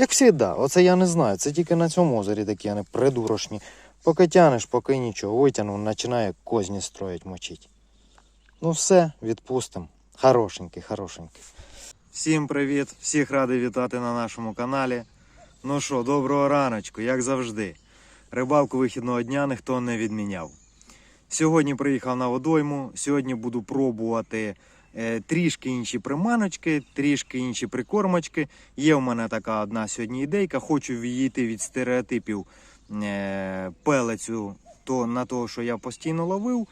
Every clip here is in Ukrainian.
Як завжди, оце я не знаю. Це тільки на цьому озері такі вони придурочні. Поки тянеш, поки нічого. Витягнув, починає козні строїть, мочить. Ну все, відпустимо. Хорошенький, хорошенький. Всім привіт! Всіх радий вітати на нашому каналі. Ну що, доброго раночку, як завжди. Рибалку вихідного дня ніхто не відміняв. Сьогодні приїхав на водойму. Сьогодні буду пробувати трішки інші приманочки, трішки інші прикормочки. Є в мене така одна сьогодні ідейка. Хочу відійти від стереотипів е, пелецю то, на того, що я постійно ловив.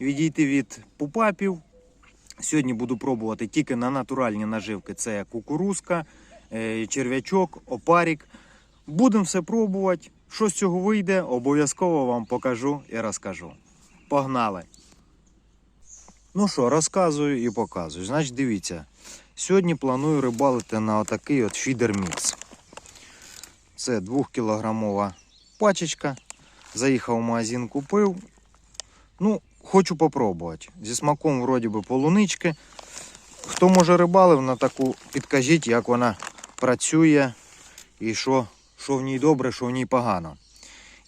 Відійти від пупапів. Сьогодні буду пробувати тільки на натуральні наживки. Це кукурузка, е, черв'ячок, опарік. Будемо все пробувати. Що з цього вийде, обов'язково вам покажу і розкажу. Погнали! Ну що, розказую і показую. Значить, дивіться. Сьогодні планую рибалити на отакий от фідер-мікс. Це 2-кілограмова пачечка. Заїхав в магазин, купив. Ну, хочу попробувати. Зі смаком вроді би полунички. Хто може рибалив на таку, підкажіть, як вона працює і що, що в ній добре, що в ній погано.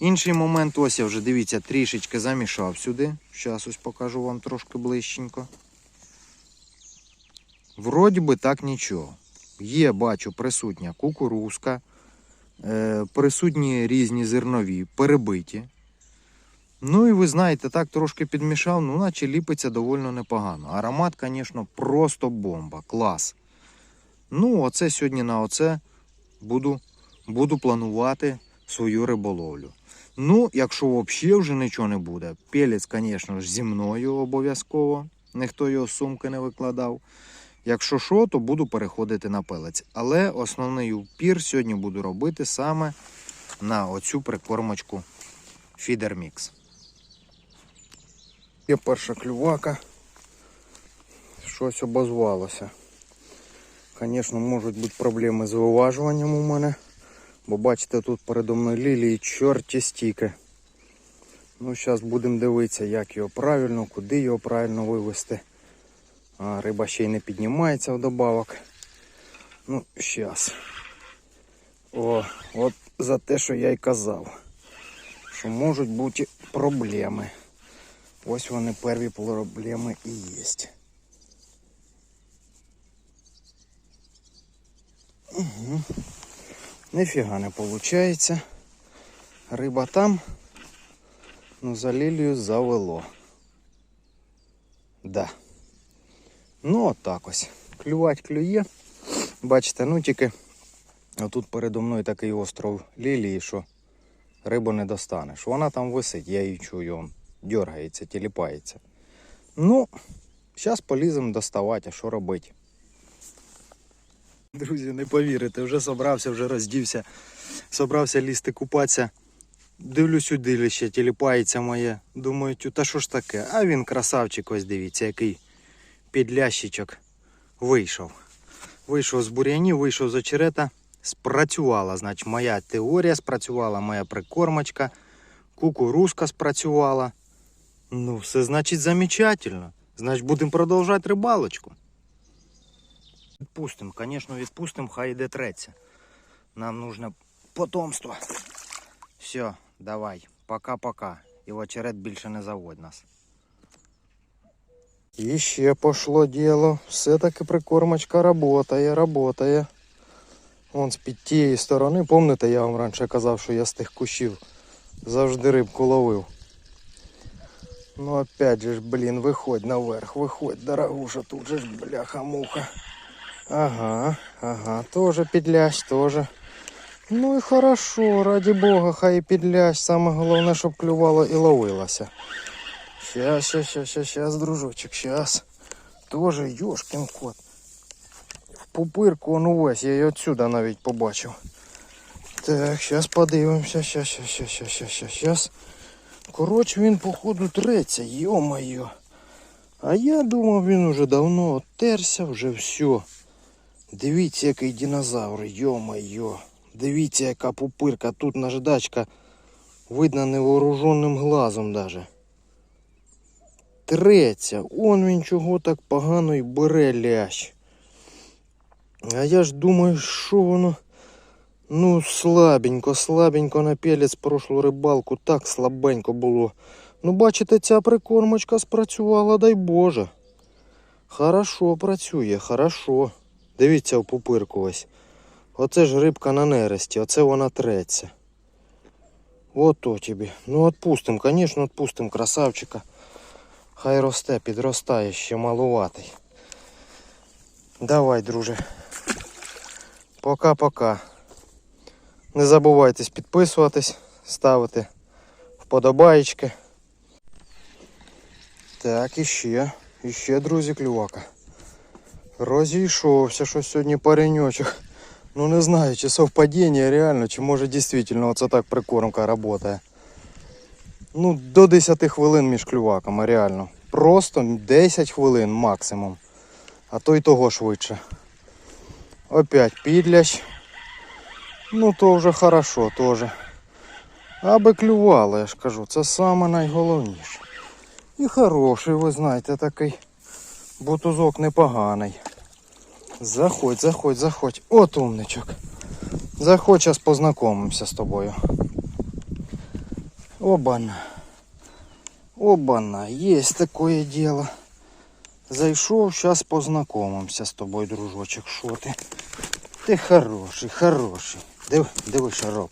Інший момент, ось я вже дивіться, трішечки замішав сюди. Зараз ось покажу вам трошки ближченько. Вроді би так нічого. Є, бачу, присутня кукурузка, е, присутні різні зернові, перебиті. Ну і ви знаєте, так трошки підмішав, ну наче ліпиться доволі непогано. Аромат, звісно, просто бомба, клас. Ну, оце сьогодні на оце буду, буду планувати свою риболовлю. Ну, якщо взагалі вже нічого не буде, пелець, звісно ж, зі мною обов'язково. Ніхто його сумки не викладав. Якщо що, то буду переходити на пелець. Але основний упір сьогодні буду робити саме на оцю прикормочку Feeder. Є перша клювака. Щось обозвалося. Звісно, можуть бути проблеми з виважуванням у мене. Бо бачите, тут передо мною лілії чорті стіки. Ну, зараз будемо дивитися, як його правильно, куди його правильно вивести. А, риба ще й не піднімається вдобавок. Ну, зараз. О, от за те, що я й казав. Що можуть бути проблеми. Ось вони перві проблеми і є. Угу. Нифіга не виходить. Риба там, ну за лілію завело. Да. Ну, отак ось. Клювать клює. Бачите, ну тільки отут передо мною такий остров лілії, що рибу не достанеш. Вона там висить, я її чую, дергається, тіліпається. Ну, зараз поліземо доставати, а що робити. Друзі, не повірите, вже собрався, вже роздівся, собрався лізти купатися. Дивлюсь, удилище, тіліпається моє. Думаю, тю, та що ж таке? А він красавчик, ось дивіться, який підлящичок вийшов. Вийшов з бур'янів, вийшов з очерета. Спрацювала, значить, моя теорія спрацювала, моя прикормочка, кукурузка спрацювала. Ну, все значить замечательно. Значить, будемо продовжувати рибалочку. Відпустимо, звісно, відпустимо, хай іде треться. Нам нужно потомство. Все, давай, пока-пока. І в очерет більше не заводь нас. І ще пошло діло. Все-таки прикормочка работає, работає. Вон з під тієї сторони, пам'ятаєте, я вам раніше казав, що я з тих кущів завжди рибку ловив. Ну опять же ж, блін, виходь наверх, виходь, дорогуша, тут же ж бляха-муха. Ага, ага, тоже підлящ, тоже. Ну і хорошо, раді Бога, хай і підлящ. Саме головне, щоб клювало і ловилося. Щас, щас, щас, щас, щас, дружочек, щас. Тоже йошкін кот. В пупирку он увесь, я її отсюда навіть побачив. Так, щас подивимося, щас, щас, щас, щас, щас, щас, щас. Коротше, він походу треться, йо-моє. А я думав, він уже давно оттерся, вже все. Дивіться, який динозавр, йо-моє. Дивіться, яка пупирка. Тут наждачка видно невооруженим глазом даже. Треться. Он він чого так погано й бере лящ. А я ж думаю, що воно Ну, слабенько, слабенько на пелець прошлу рибалку, так слабенько було. Ну, бачите, ця прикормочка спрацювала, дай Боже. Хорошо працює, хорошо. Дивіться в пупирку ось. Оце ж рибка на нересті, оце вона треться. Ото тобі. Ну, отпустим, звісно, отпустим красавчика. Хай росте, підростає, ще малуватий. Давай, друже. Пока-пока. Не забувайтесь підписуватись, ставити вподобаєчки. Так, іще, іще, друзі, клювака. Розійшовся, що сьогодні пареньочок. Ну не знаю, чи совпадіння реально, чи може дійсно оце так прикормка працює. Ну, до 10 хвилин між клюваками, реально. Просто 10 хвилин максимум. А то й того швидше. Опять підлящ. Ну то вже хорошо теж. Аби клювало, я ж кажу, це саме найголовніше. І хороший, ви знаєте, такий бутузок непоганий. Заходь, заходь, заходь. От умничок. Заходь, зараз познайомимося з тобою. Обана. Обана, есть такое дело. Зайшов, зараз познайомимося з тобою, дружочок. Що ти? Ти хороший, хороший. Диви, диви, роб.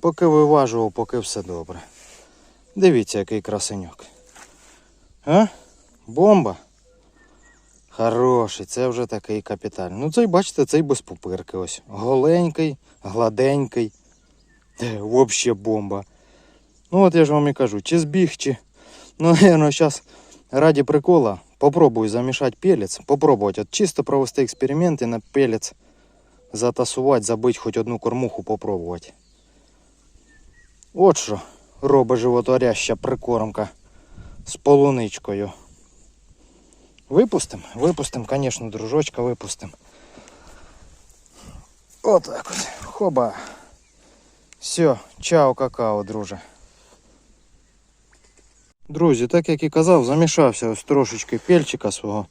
Поки виважував, поки все добре. Дивіться, який красеньок. А? Бомба? Хороший, це вже такий капітальний. Ну цей, бачите, цей без пупирки ось. Голенький, гладенький. Вообще бомба. Ну от я ж вам і кажу, чи збіг, чи. Ну, наверное, зараз раді прикола попробую замішати пелець. Попробувати от чисто провести експеримент і на пелець затасувати, забити хоч одну кормуху, попробувати. От що робить животворяща прикормка з полуничкою. Випустим? Випустим, звісно, дружочка, випустим. Отак от. Хоба. Все, чао, какао, друже. Друзі, так як і казав, замішався ось трошечки пельчика свого.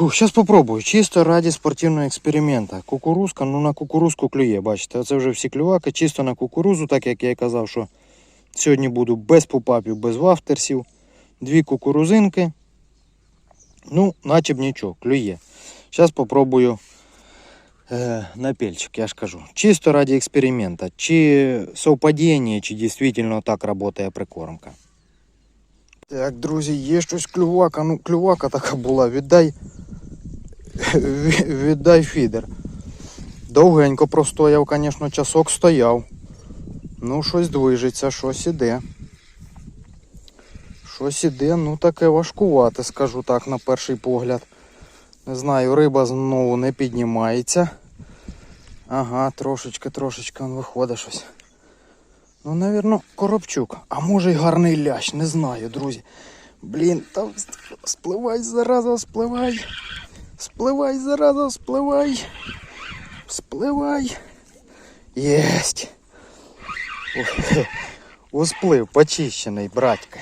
Зараз попробую. Чисто раді спортивного експеримента. Кукурузка, ну на кукурузку клює, бачите. Оце вже всі клюваки, чисто на кукурузу, так як я і казав, що сьогодні буду без пупапів, без вафтерсів. Дві кукурузинки. Ну, наче б нічого, клює. Зараз попробую е, на пельчик, я ж кажу. Чисто ради експеримента. Чи совпадіння, чи дійсно так працює прикормка. Так, друзі, є щось клювака. Ну, клювака така була. Віддай. Віддай фідер. Довгенько простояв, звісно, часок стояв. Ну, щось движеться, щось іде. Щось іде, ну таке важкувате, скажу так, на перший погляд. Не знаю, риба знову не піднімається. Ага, трошечки, трошечки он виходить щось. Ну, навірно, коробчук. А може й гарний лящ, не знаю, друзі. Блін, там спливай зараза, спливай. Спливай зараза, спливай. Спливай. Єсть. Усплив, почищений, братька.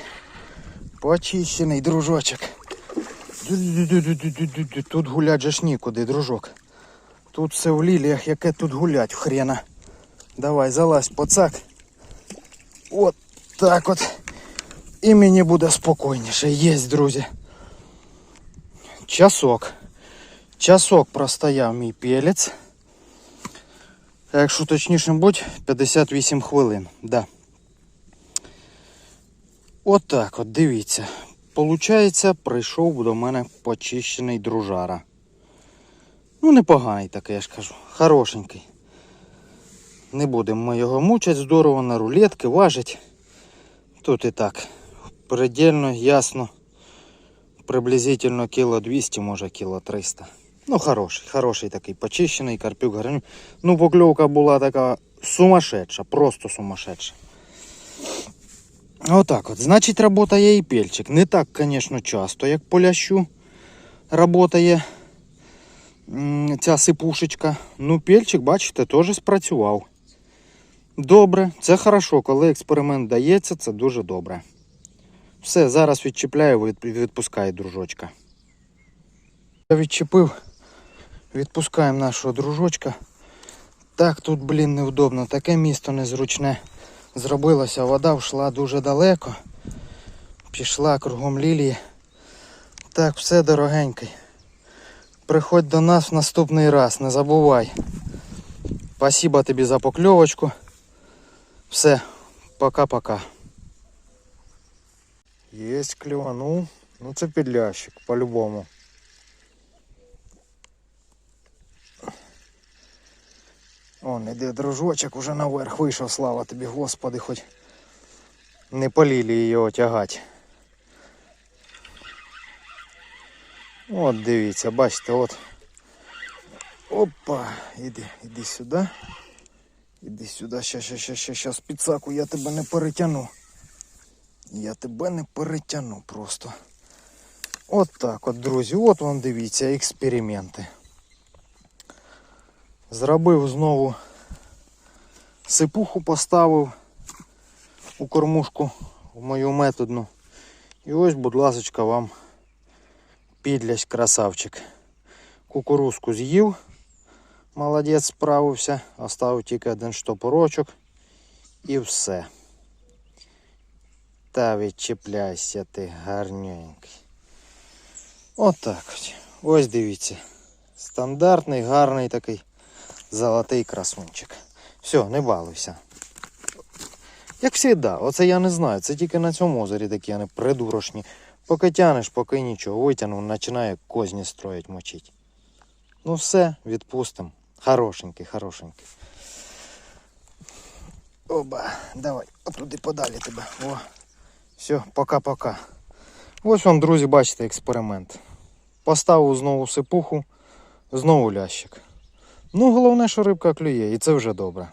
Почищений, дружочок. Тут гулять же ж нікуди, дружок. Тут все в ліліях, яке тут гулять, хрена. Давай, залазь, пацак. От так от. І мені буде спокійніше. Єсть, друзі. Часок. Часок простояв мій пелець. Якщо точніше будь, 58 хвилин. Да. Отак от, дивіться. Получається, прийшов до мене почищений дружара. Ну, непоганий такий, я ж кажу. Хорошенький. Не будемо ми його мучити здорово на рулетки, важить. Тут і так. Предельно ясно. Приблизительно кіло 200, може кіло 300. Ну, хороший, хороший такий, почищений, карпюк. Ну, покльовка була така сумасшедша, просто сумасшедша. Отак от. Значить, працює і пельчик. Не так, звісно, часто, як по лящу працює ця сипушечка. Ну, пельчик, бачите, теж спрацював. Добре, це хорошо, коли експеримент дається, це дуже добре. Все, зараз відчіпляю, від- відпускаю дружочка. Я відчепив, відпускаємо нашого дружочка. Так тут, блін, невдобно, таке місто незручне. Зробилося, вода йшла дуже далеко. Пішла кругом лілії. Так, все дорогенький. Приходь до нас в наступний раз, не забувай. Спасибо тобі за покльовочку. Все, пока-пока. Єсть клюванув. Ну це підлящик, по-любому. Он іде дружочок, уже наверх вийшов, слава тобі, Господи, хоч не по лілії його тягать. От дивіться, бачите, от. Опа, іди, іди сюди. Іди сюди, ща, ща, ща, спіцаку, я тебе не перетягну. Я тебе не перетягну просто. От так от, друзі, от вам дивіться, експерименти. Зробив знову сипуху поставив у кормушку в мою методну. І ось, будь ласочка, вам підлясь красавчик. Кукурузку з'їв. Молодець справився. Оставив тільки один штопорочок. І все. Та відчіпляйся ти гарненький. Отак ось. Дивіться. Стандартний, гарний такий золотий красунчик. Все, не балуйся. Як завжди, оце я не знаю. Це тільки на цьому озері такі вони придурошні. Поки тянеш, поки нічого. Витягнув, починає козні строїть, мочить. Ну все, відпустимо. Хорошенький, хорошенький. Оба, давай, отуди подалі тебе. О. Все, пока-пока. Ось вам, друзі, бачите експеримент. Поставив знову сипуху, знову лящик. Ну, головне, що рибка клює, і це вже добре.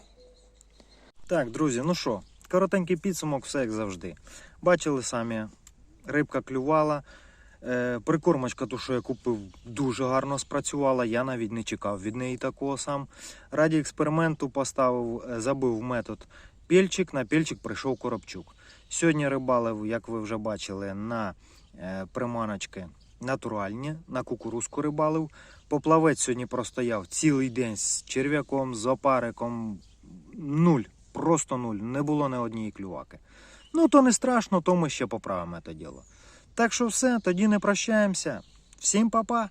Так, друзі, ну що, коротенький підсумок, все як завжди. Бачили самі, рибка клювала. Е, прикормочка, ту, що я купив, дуже гарно спрацювала. Я навіть не чекав від неї такого сам. Раді експерименту поставив, е, забив метод пільчик. На пільчик прийшов коробчук. Сьогодні рибалив, як ви вже бачили, на е, приманочки натуральні, на кукурузку рибалив. Поплавець сьогодні простояв цілий день з черв'яком, з опариком. Нуль, просто нуль. Не було ні однієї клюваки. Ну, то не страшно, то ми ще поправимо це діло. Так що все, тоді не прощаємося. Всім па-па!